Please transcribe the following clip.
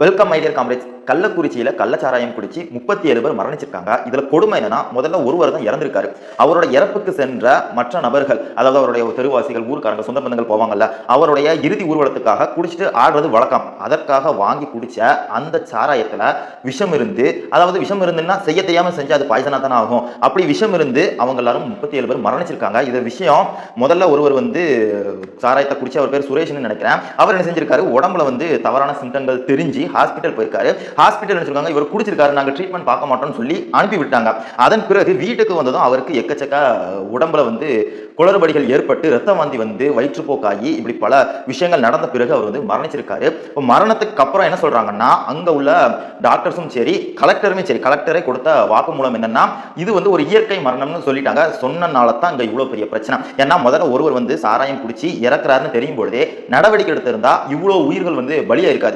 Welcome my காம்ரேஜ் கள்ளக்குறிச்சியில கள்ளச்சாராயம் குடிச்சு முப்பத்தி ஏழு பேர் மரணிச்சிருக்காங்க. இதுல கொடுமை என்னன்னா முதல்ல ஒருவர் தான் இறந்திருக்காரு. அவரோட இறப்புக்கு சென்ற மற்ற நபர்கள் அதாவது அவருடைய தெருவாசிகள் ஊர்க்காரங்க சொந்த பந்தங்கள் போவாங்கல்ல அவருடைய இறுதி ஊர்வலத்துக்காக குடிச்சிட்டு ஆடுறது வழக்கம். அதற்காக வாங்கி குடிச்ச அந்த சாராயத்துல விஷம் இருந்து அதாவது விஷம் இருந்துன்னா செய்ய தெரியாம செஞ்சு அது பாய்சனா தானே ஆகும். அப்படி விஷம் இருந்து அவங்க எல்லாரும் முப்பத்தி ஏழு பேர் மரணிச்சிருக்காங்க. இது விஷயம் முதல்ல ஒருவர் வந்து சாராயத்தை குடிச்சு அவர் பேர் சுரேஷ்னு நினைக்கிறேன். அவர் என்ன செஞ்சிருக்காரு? உடம்புல வந்து தவறான சிம்டங்கள் தெரிஞ்சு ஹாஸ்பிட்டல் போயிருக்காரு. ஹாஸ்பிட்டல் சொல்லுவாங்க இவர் குடிச்சிருக்காரு நாங்க ட்ரீட்மெண்ட் பார்க்க மாட்டோம்னு சொல்லி அனுப்பி விட்டாங்க அதன் பிறகு வீட்டுக்கு வந்ததும் அவருக்கு எக்கச்சக்க உடம்புல வந்து குளறுபடிகள் ஏற்பட்டு ரத்த வாந்தி வந்து வயிற்றுப்போக்காகி இப்படி பல விஷயங்கள் நடந்த பிறகு அவர் வந்து மரணிச்சிருக்காரு. இப்போ மரணத்துக்கு அப்புறம் என்ன சொல்றாங்கன்னா அங்க உள்ள டாக்டர்ஸும் சரி கலெக்டருமே சரி கலெக்டரே கொடுத்த வாக்குமூலம் என்னன்னா இது வந்து ஒரு இயற்கை மரணம்னு சொல்லிட்டாங்க. சொன்னனால தான் இங்க இவ்வளவு பெரிய பிரச்சனை. ஏன்னா முதல்ல ஒருவர் வந்து சாராயம் குடிச்சு இறக்குறாருன்னு தெரியும் பொழுதே நடவடிக்கை எடுத்திருந்தா இவ்வளவு உயிர்கள் வந்து பலியா இருக்காது